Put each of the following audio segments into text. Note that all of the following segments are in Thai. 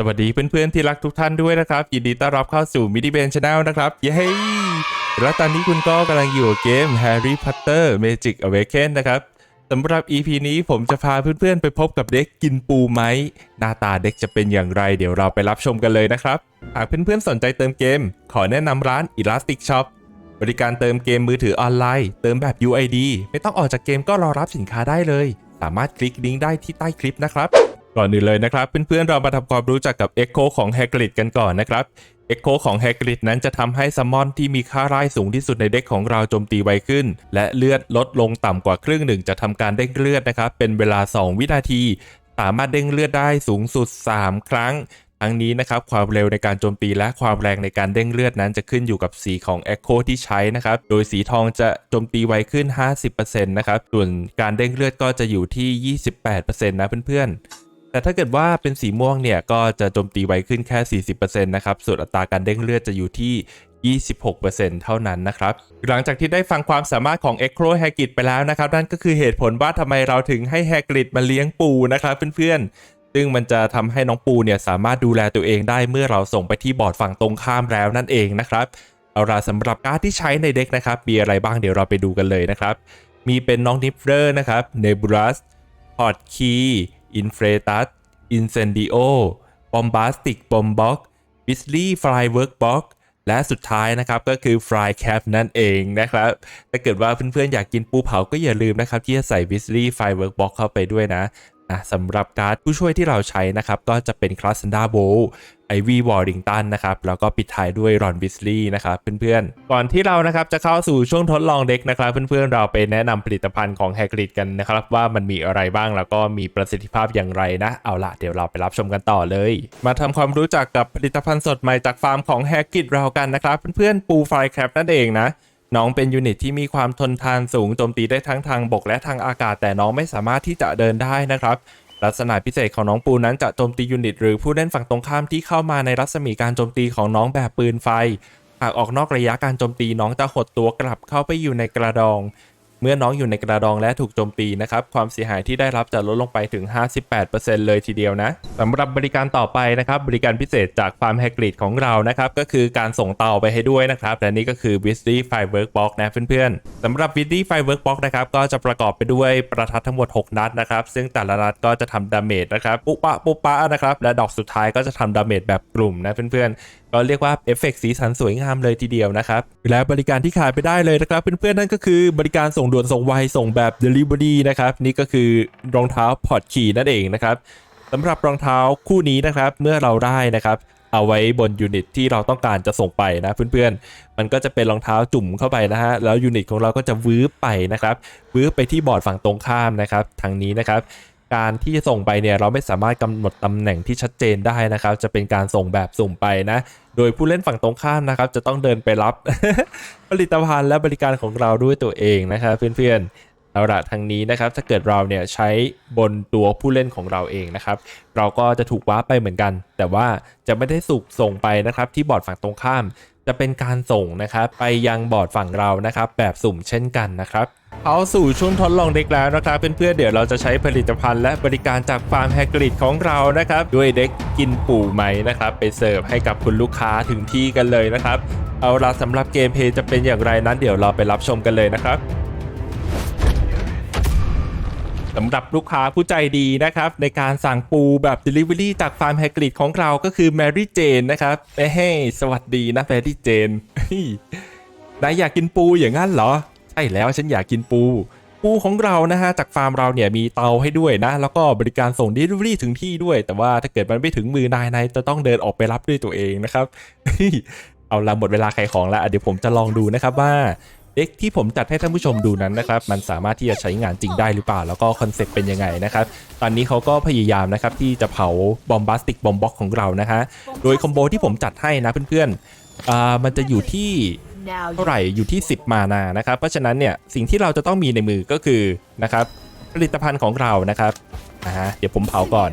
สวัสดีเพื่อนๆที่รักทุกท่านด้วยนะครับ ยินดีต้อนรับเข้าสู่มิดิเบนช n แนลนะครับ เย้และตอนนี้คุณก็กำลังอยู่กับเกม Harry Potter Magic Awaken นะครับสำหรับ EP นี้ผมจะพาเพื่อนๆ ไปพบกับเด็กกินปูไหม หน้าตาเด็กจะเป็นอย่างไร เดี๋ยวเราไปรับชมกันเลยนะครับ หากเพื่อนๆ สนใจเติมเกม ขอแนะนำร้าน Elastic Shop บริการเติมเกมมือถือออนไลน์ เติมแบบ UID ไม่ต้องออกจากเกมก็รอรับสินค้าได้เลย สามารถคลิกลิงก์ได้ที่ใต้คลิปนะครับ ก่อนอื่นเลยนะครับ เพื่อนๆเรามาทำความรู้จักกับ Echo ของ Hagrid กันก่อนนะครับ Echo ของ Hagrid นั้นจะทำให้ซัมมอนที่มีค่าร่ายสูงที่สุดในเด็กของเราโจมตีไวขึ้น และเลือดลดลงต่ำกว่าครึ่งหนึ่งจะทำการเด้งเลือดนะครับ เป็นเวลา 2 วินาที สามารถเด้งเลือดได้สูงสุด 3 ครั้งทั้งนี้นะครับความเร็วในการโจมตีและความแรงในการเด้งเลือดนั้นจะขึ้นอยู่กับสีของ Echo ที่ใช้นะครับ โดยสีทองจะโจมตีไวขึ้น 50%นะครับ ส่วนการเด้งเลือดก็จะอยู่ที่ 28%นะเพื่อนๆ แต่ถ้าเกิดว่าเป็นสีม่วงเนี่ยก็จะโจมตีไวขึ้นแค่ 40%นะครับ ส่วนอัตราการเด้งเลือดจะอยู่ที่ 26%เท่านั้นนะครับ หลังจากที่ได้ฟังความสามารถของ e c r o h a g r i d ไปแล้วนะครับ นั่นก็คือเหตุผลว่าทำไมเราถึงให้ Hagrid มาเลี้ยงปูนะครับเพื่อนๆ ซึ่งมันจะทำให้น้องปูเนี่ยสามารถดูแลตัวเองได้เมื่อเราส่งไปที่บอร์ดฝั่งตรงข้ามแล้วนั่นเองนะครับ เอาล่ะสำหรับการ์ดที่ใช้ในเด็กนะครับ มีอะไรบ้างเดี๋ยวเราไปดูกันเลยนะครับ มีเป็นน้องนิฟเฟอร์นะครับเนบูลัสพอร์ตคี อินเฟรตัสอินเซนดิโอบอมบาสติกบอมบ็อกบิสลี่ฟลายเวิร์กบ็อกและสุดท้ายนะครับก็คือ Fry Cap นั่นเองนะครับ ถ้าเกิดว่าเพื่อนๆอยากกินปูเผาก็อย่าลืมนะครับ ที่จะใส่ b i s l e y Firework Box เข้าไปด้วยนะ อะสำหรับการ์ดผู้ช่วยที่เราใช้นะครับ ก็จะเป็น c l a s s a n d a b o l ไอวีวอร์ดิงตันนะครับ แล้วก็ปิดท้ายด้วยรอนบิสลีย์นะครับเพื่อนๆ ก่อนที่เรานะครับจะเข้าสู่ช่วงทดลองเด็กนะครับเพื่อนๆ เราไปแนะนำผลิตภัณฑ์ของแฮกริดกันนะครับ ว่ามันมีอะไรบ้างแล้วก็มีประสิทธิภาพอย่างไรนะ เอาล่ะเดี๋ยวเราไปรับชมกันต่อเลย มาทำความรู้จักกับผลิตภัณฑ์สดใหม่จากฟาร์มของแฮกริดเรากันนะครับเพื่อนๆปูไฟแคปนั่นเองนะ น้องเป็นยูนิตที่มีความทนทานสูงโจมตีได้ทั้งทางบกและทางอากาศ แต่น้องไม่สามารถที่จะเดินได้นะครับ ลักษณะพิเศษของน้องปูนั้นจะโจมตียูนิต หรือผู้เล่นฝั่งตรงข้ามที่เข้ามาในรัศมีการโจมตีของน้องแบบปืนไฟ หากออกนอกระยะการโจมตีน้องจะหดตัวกลับเข้าไปอยู่ในกระดอง เมื่อน้องอยู่ในกระดองและถูกโจมตีนะครับความเสียหายที่ได้รับจะลดลงไปถึง 58%เลยทีเดียวนะสำหรับบริการต่อไปนะครับบริการพิเศษจากฟาร์มแฮกริดของเรานะครับก็คือการส่งเตาไปให้ด้วยนะครับและนี่ก็คือ w i s d y Firework Box นะเพื่อนๆสำหรับ w i s d y Firework Box นะครับก็จะประกอบไปด้วยประทัดทั้งหมด 6 นัดนะครับซึ่งแต่ละนัดก็จะทำดาเมจนะครับปุ๊ปะปุ๊ปะนะครับและดอกสุดท้ายก็จะทำดาเมจแบบกลุ่มนะเพื่อนๆก็เรียกว่าเอฟเฟกต์สีสันสวยงามเลยทีเดียวนะครับ และบริการที่ขาดไปได้เลยนะครับ เพื่อนๆนั่นก็คือบริการส่งด่วนส่งไวส่งแบบ Delivery นะครับ นี่ก็คือรองเท้าพอร์ตขี่นั่นเองนะครับสำหรับรองเท้าคู่นี้นะครับเมื่อเราได้นะครับเอาไว้บนยูนิตที่เราต้องการจะส่งไปนะเพื่อนๆ มันก็จะเป็นรองเท้าจุ่มเข้าไปนะฮะ แล้วยูนิตของเราก็จะวืบไปนะครับวืบไปที่บอร์ดฝั่งตรงข้ามนะครับทางนี้นะครับ การที่จะส่งไปเนี่ยเราไม่สามารถกำหนดตำแหน่งที่ชัดเจนได้นะครับ จะเป็นการส่งแบบสุ่มไปนะ โดยผู้เล่นฝั่งตรงข้ามนะครับ จะต้องเดินไปรับ ผลิตภัณฑ์และบริการของเราด้วยตัวเองนะครับเพื่อนๆเอาละทางนี้นะครับ ถ้าเกิดเราเนี่ยใช้บนตัวผู้เล่นของเราเองนะครับ เราก็จะถูกว้าไปเหมือนกัน แต่ว่าจะไม่ได้สุกส่งไปนะครับ ที่บอร์ดฝั่งตรงข้าม จะเป็นการส่งนะครับไปยังบอร์ดฝั่งเรานะครับแบบสุ่มเช่นกันนะครับเอาสู่ช่วงทดลองเด็กแล้วนะครับเพื่อนๆเดี๋ยวเราจะใช้ผลิตภัณฑ์และบริการจากฟาร์มแฮกริดของเรานะครับด้วยเด็กกินปู่ไหมนะครับไปเสิร์ฟให้กับคุณลูกค้าถึงที่กันเลยนะครับเอาละสำหรับเกมเพย์จะเป็นอย่างไรนั้นเดี๋ยวเราไปรับชมกันเลยนะครับ สำหรับลูกค้าผู้ใจดีนะครับ ในการสั่งปูแบบ Delivery จากฟาร์มแฮกริดของเราก็คือแมรี่เจนนะครับเอ้ยสวัสดีนะแมรี่เจนนายอยากกินปูอย่างนั้นเหรอ ใช่แล้วฉันอยากกินปู ปูของเรานะฮะจากฟาร์มเราเนี่ยมีเตาให้ด้วยนะ แล้วก็บริการส่ง Delivery ถึงที่ด้วย แต่ว่าถ้าเกิดมันไม่ถึงมือนายนายจะต้องเดินออกไปรับด้วยตัวเองนะครับเอาละหมดเวลาขายของแล้วเดี๋ยวผมจะลองดูนะครับว่า เด็กที่ผมจัดให้ท่านผู้ชมดูนั้นนะครับมันสามารถที่จะใช้งานจริงได้หรือเปล่า แล้วก็คอนเซ็ปต์เป็นยังไงนะครับตอนนี้เขาก็พยายามนะครับที่จะเผาบอมบ s สติกบอมบ็อกของเรานะฮะโดยคอมโบที่ผมจัดให้นะเพื่อนๆอ่ามันจะอยู่ที่เท่าไหร่อยู่ที่ 10 มานานะครับเพราะฉะนั้นเนี่ยสิ่งที่เราจะต้องมีในมือก็คือนะครับผลิตภัณฑ์ของเรานะครับอ่าฮะเดี๋ยวผมเผาก่อน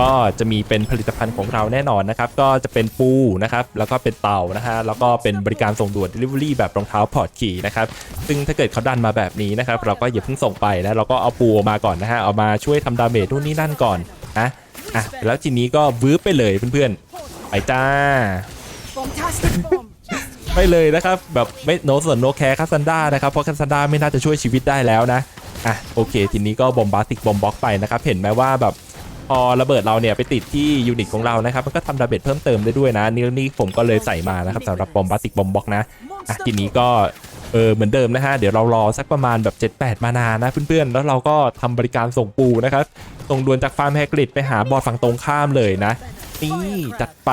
ก็จะมีเป็นผลิตภัณฑ์ของเราแน่นอนนะครับ ก็จะเป็นปูนะครับ แล้วก็เป็นเต่านะฮะ แล้วก็เป็นบริการส่งด่วน Delivery แบบรองเท้าพอร์ตขี่นะครับ ซึ่งถ้าเกิดเขาดันมาแบบนี้นะครับ เราก็อย่าเพิ่งส่งไปนะ เราก็เอาปูออกมาก่อนนะฮะ เอามาช่วยทำดาเมจนู่นนี่นั่นก่อนนะอะ แล้วทีนี้ก็วืบไปเลยเพื่อนๆ ไปจ้า ไปเลยนะครับ แบบไม่โนส่วนโนแคร์คัสซันด้านะครับ เพราะคัสซันด้าไม่น่าจะช่วยชีวิตได้แล้วนะ อะ โอเค ทีนี้ก็บอมบาสติกบอมบ็อกไปนะครับ เห็นไหมว่าแบบ พอระเบิดเราเนี่ยไปติดที่ยูนิตของเรานะครับมันก็ทำดาเมจเพิ่มเติมได้ด้วยนะนี่นี่ผมก็เลยใส่มานะครับสำหรับบอมบาสติกบอมบ็อกนะอะทีนี้ก็เออเหมือนเดิมนะฮะเดี๋ยวเรารอสักประมาณแบบ 7-8 มานานะเพื่อนๆ แล้วเราก็ทำบริการส่งปูนะครับส่งด่วนจากฟาร์มแฮกริดไปหาบอร์ดฝั่งตรงข้ามเลยนะ นี่จัดไป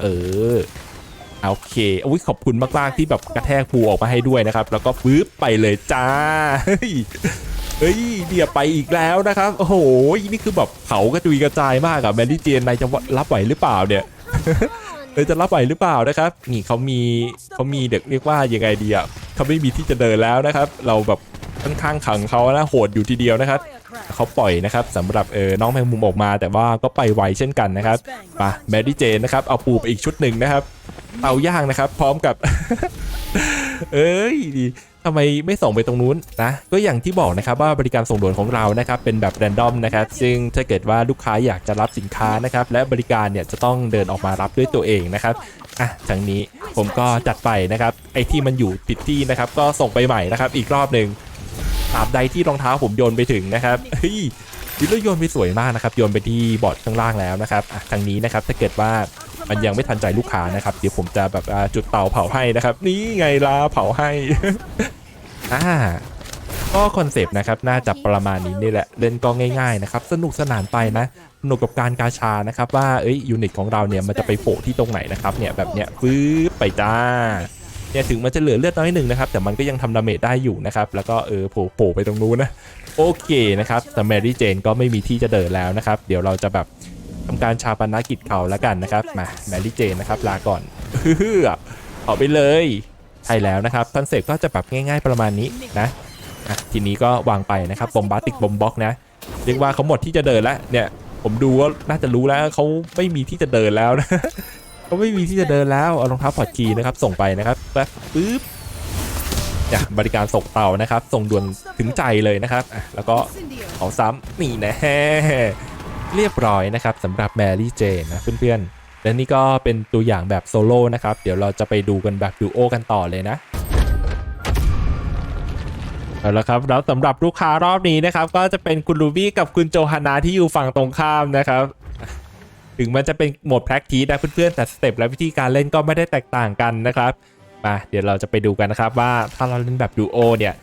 เออโอเคอุ้ยขอบคุณมากๆที่แบบกระแทกภูออกมาให้ด้วยนะครับ แล้วก็ฟื้บไปเลยจ้า เฮ้ยเดียวไปอีกแล้วนะครับ โอ้โห นี่คือแบบเผากระจุยกระจายมากอะแมนดี้เจนนายจะรับไหวหรือเปล่าเนี่ยเออจะรับไหวหรือเปล่านะครับ นี่เขามีเขามีเด็กเรียกว่ายังไงดีอะเขาไม่มีที่จะเดินแล้วนะครับ เราแบบค่อนข้างขังเขานะโหดอยู่ทีเดียวนะครับเขาปล่อยนะครับสำหรับเออน้องแมงมุมออกมาแต่ว่าก็ไปไวเช่นกันนะครับมาแมรี่เจนนะครับเอาปูไปอีกชุดหนึ่งนะครับเตาย่างนะครับ พร้อมกับ เอ้ยดี ทำไมไม่ส่งไปตรงนู้นนะก็อย่างที่บอกนะครับว่าบริการส่งด่วนของเรานะครับเป็นแบบแรนดอมนะครับซึ่งถ้าเกิดว่าลูกค้าอยากจะรับสินค้านะครับและบริการเนี่ยจะต้องเดินออกมารับด้วยตัวเองนะครับอะทางนี้ผมก็จัดไปนะครับไอ้ที่มันอยู่ผิดที่นะครับก็ส่งไปใหม่นะครับอีกรอบหนึ่งตราบใดที่รองเท้าผมโยนไปถึงนะครับเฮ้ยดิลเลอร์โยนไปสวยมากนะครับโยนไปที่บอร์ดข้างล่างแล้วนะครับอะทางนี้นะครับถ้าเกิดว่า มันยังไม่ทันใจลูกค้านะครับ เดี๋ยวผมจะแบบจุดเตาเผาให้นะครับ นี่ไงล่ะเผาให้อ่าก็คอนเซปต์นะครับน่าจะประมาณนี้นี่แหละเล่นก็ง่ายๆนะครับสนุกสนานไปนะสนุกกับการกาชานะครับว่าเอ้ยยูนิตของเราเนี่ยมันจะไปโผล่ที่ตรงไหนนะครับเนี่ยแบบเนี้ยฟื้ไปจ้าเนี่ยถึงมันจะเหลือเลือดน้อยหนึ่งนะครับแต่มันก็ยังทำดาเมจได้อยู่นะครับแล้วก็เออโผล่โผล่ไปตรงนู้นนะโอเคนะครับแต่แมรี่เจนก็ไม่มีที่จะเดินแล้วนะครับ เดี๋ยวเราจะแบบ ทำการชาปนกิจเขาแล้วกันนะครับมาแมรี่เจนนะครับลาก่อนเฮือเอาไปเลยใช่แล้วนะครับคอนเซ็ปต์ก็จะแบบง่าย ๆประมาณนี้นะทีนี้ก็วางไปนะครับบอมบาติกบอมบ็อกนะเรียกว่าเขาหมดที่จะเดินแล้วเนี่ยผมดูว่าน่าจะรู้แล้วเขาไม่มีที่จะเดินแล้วนะเขาไม่มีที่จะเดินแล้วเอารองเท้าพอดกีนะครับส่งไปนะครับแป๊บปึ๊บเนี่ยบริการส่งเตานะครับ ส่งด่วนถึงใจเลยนะครับแล้วก็เอาซ้ำนี่นะ เรียบร้อยนะครับสำหรับแมรี่เจนนะเพื่อนๆ และนี่ก็เป็นตัวอย่างแบบโซโล่นะครับ เดี๋ยวเราจะไปดูกันแบบดูโอกันต่อเลยนะเอาละครับแล้วสำหรับลูกค้ารอบนี้นะครับ ก็จะเป็นคุณลูบี้กับคุณโจฮานาที่อยู่ฝั่งตรงข้ามนะครับ ถึงมันจะเป็นโหมด practice นะเพื่อนๆแต่สเต็ปและวิธีการเล่นก็ไม่ได้แตกต่างกันนะครับมาเดี๋ยวเราจะไปดูกันนะครับว่าถ้าเราเล่นแบบดูโอเนี่ย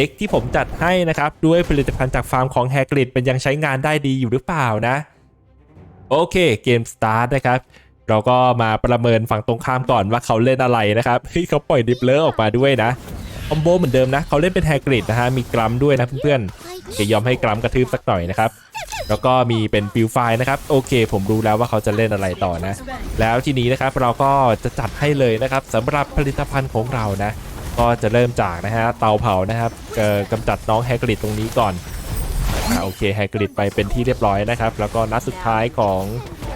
ด็กที่ผมจัดให้นะครับ ด้วยผลิตภัณฑ์จากฟาร์มของแฮกริดเป็นยังใช้งานได้ดีอยู่หรือเปล่านะ โอเคเกมสตาร์ทนะครับ เราก็มาประเมินฝั่งตรงข้ามก่อนว่าเขาเล่นอะไรนะครับเฮ้ยเขาปล่อยดิปเลอร์ออกมาด้วยนะคอมโบเหมือนเดิมนะเขาเล่นเป็นแฮกริดนะฮะมีกรัมด้วยนะเพื่อนๆจะยอมให้กรัมกระทืบสักหน่อยนะครับแล้วก็มีเป็นฟิลไฟนะครับโอเค ผมรู้แล้วว่าเขาจะเล่นอะไรต่อนะ แล้วทีนี้นะครับเราก็จะจัดให้เลยนะครับสำหรับผลิตภัณฑ์ของเรานะ ก็จะเริ่มจากนะฮะเตาเผานะครับเอ่อกำจัดน้องแฮกริดตรงนี้ก่อนโอเคแฮกริดไปเป็นที่เรียบร้อยนะครับ แล้วก็นัดสุดท้ายของ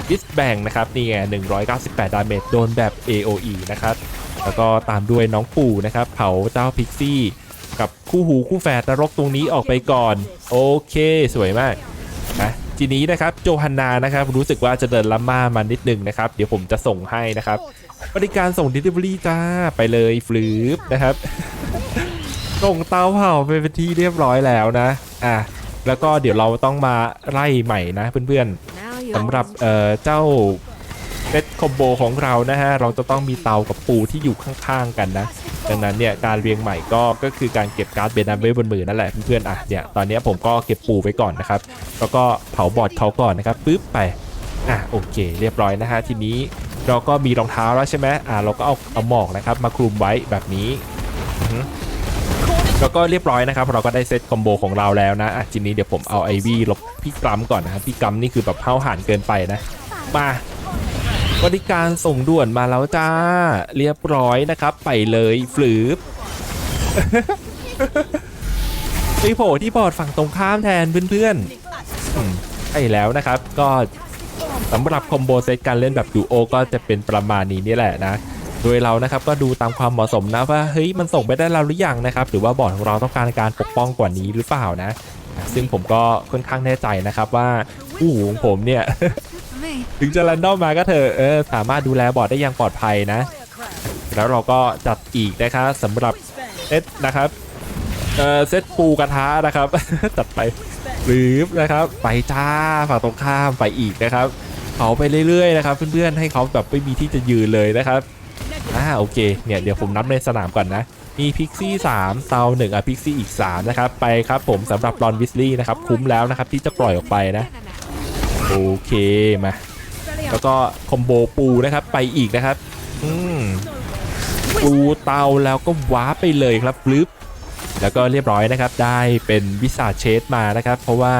ดิสแบงนะครับนี่ไง198 ดาเมจโดนแบบ AOE นะครับแล้วก็ตามด้วยน้องปู่นะครับเผาเจ้าพิกซี่กับคู่หูคู่แฝดนรกตรงนี้ออกไปก่อน โอเคสวยมากนะทีนี้นะครับโจฮันนานะครับรู้สึกว่าจะเดินลัมมามานิดนึงนะครับ เดี๋ยวผมจะส่งให้นะครับ บริการส่ง Delivery จ้าไปเลยฟลืปนะครับ ส่งเตาเผาไปเป็นที่เรียบร้อยแล้วนะ อะ แล้วก็เดี๋ยวเราต้องมาไล่ใหม่นะเพื่อน Now ๆ you're สำหรับเอ่อเจ้าเซตคอมโบของเรานะฮะ เราจะต้องมีเตากับปูที่อยู่ข้างๆกันนะ ดังนั้นเนี่ยการเรียงใหม่ก็ก็คือการเก็บการ์ดเบนัมไว้บนมือนั่นแหละเพื่อนๆอะเนี่ยตอนเนี้ยผมก็เก็บปูไว้ก่อนนะครับ แล้วก็เผาบอร์ดเขาก่อนนะครับปึ๊บไปอะโอเค เรียบร้อยนะฮะทีนี้ เราก็มีรองเท้าแล้วใช่ไหมอะเราก็เอาเอาหมอกนะครับมาคลุมไว้แบบนี้แล้วก็เรียบร้อยนะครับ เราก็ได้เซตคอมโบของเราแล้วนะอะทีนี้เดี๋ยวผมเอาไอวี่ลบพี่กรัมก่อนนะครับพี่กรัมนี่คือแบบเท้าหานเกินไปนะ มาบริการส่งด่วนมาแล้วจ้า เรียบร้อยนะครับ ไปเลยฟลืบไปโผล่ที่บอร์ดฝั่งตรงข้ามแทนเพื่อนๆใช่แล้วนะครับ ก็ สำหรับคอมโบเซตการเล่นแบบดูโอก็จะเป็นประมาณนี้นี่แหละนะ โดยเรานะครับก็ดูตามความเหมาะสมนะว่าเฮ้ยมันส่งไปได้เราหรือยังนะครับหรือว่าบอร์ดของเราต้องการการปกป้องกว่านี้หรือเปล่านะ ซึ่งผมก็ค่อนข้างแน่ใจนะครับว่าผู้หูของผมเนี่ย ถึงจะรันดอมมาก็เถอะเออสามารถดูแลบอร์ดได้อย่างปลอดภัยนะ แล้วเราก็จัดอีกนะครับสำหรับเซตนะครับเออเซตปูกระทะนะครับ จัดไปหรือนะครับ ไปจ้าฝั่งตรงข้ามไปอีกนะครับ เขาไปเรื่อยๆนะครับเพื่อนๆให้เขาแบบไม่มีที่จะยืนเลยนะครับอ่าโอเคเนี่ยเดี๋ยวผมนับในสนามก่อนนะมีพิกซี่3เตา1อะพิกซี่อีก 3 นะครับ ไปครับผมสำหรับรอนวิสลี่นะครับ คุ้มแล้วนะครับ ที่จะปล่อยออกไปนะ โอเคมา แล้วก็คอมโบปูนะครับ ไปอีกนะครับ อืมปูเตาแล้วก็ว้าไปเลยครับฟลึบแล้วก็เรียบร้อยนะครับ ได้เป็นวิสาเชสมานะครับ เพราะว่า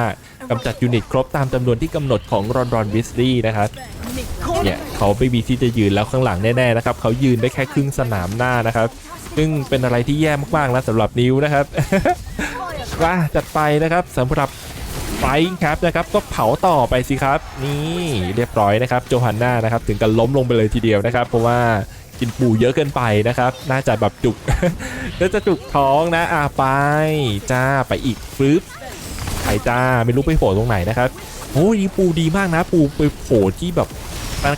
กำจัดยูนิตครบตามจำนวนที่กำหนดของรอนรอนวิสลี่นะครับเนี่ยเขาไม่มีที่จะยืนแล้วข้างหลังแน่ๆนะครับเขายืนได้แค่ครึ่งสนามหน้านะครับ ซึ่งเป็นอะไรที่แย่มากๆนะสำหรับนิ้วนะครับว่าจัดไปนะครับสำหรับไฟครับนะครับก็เผาต่อไปสิครับ นี่เรียบร้อยนะครับโจฮันน่านะครับถึงกับล้มลงไปเลยทีเดียวนะครับ เพราะว่ากินปูเยอะเกินไปนะครับ น่าจะแบบจุกน่าจะจุกท้องนะอ่าไป จ้าไปอีกฟึบ จ้าไม่รู้ไปโผล่ตรงไหนนะครับโอ้ยปูดีมากนะปูไปโผล่ที่แบบ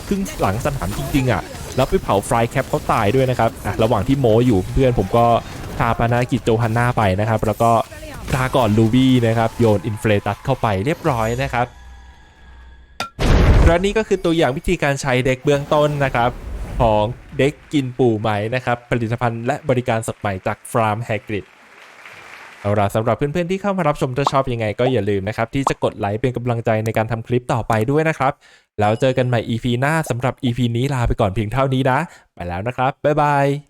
ครึ่งหลังสนามจริงๆอะแล้วไปเผาฟรายแคปเขาตายด้วยนะครับอะระหว่างที่โมอยู่เพื่อนผมก็พาปานากิจโจฮันน่าไปนะครับ แล้วก็ลาก่อนลูบี้นะครับโยนอินเฟลตัสเข้าไปเรียบร้อยนะครับและนี่ก็คือตัวอย่างวิธีการใช้เด็กเบื้องต้นนะครับ ของเด็กกินปูไหมนะครับ ผลิตภัณฑ์และบริการสดใหม่จากฟาร์มแฮกริด เอาล่ะสำหรับเพื่อนๆที่เข้ามารับชมถ้าชอบยังไงก็อย่าลืมนะครับ ที่จะกดไลค์เป็นกำลังใจในการทำคลิปต่อไปด้วยนะครับ แล้วเจอกันใหม่ EP หน้าสำหรับ EP นี้ลาไปก่อนเพียงเท่านี้นะ ไปแล้วนะครับบ๊ายบาย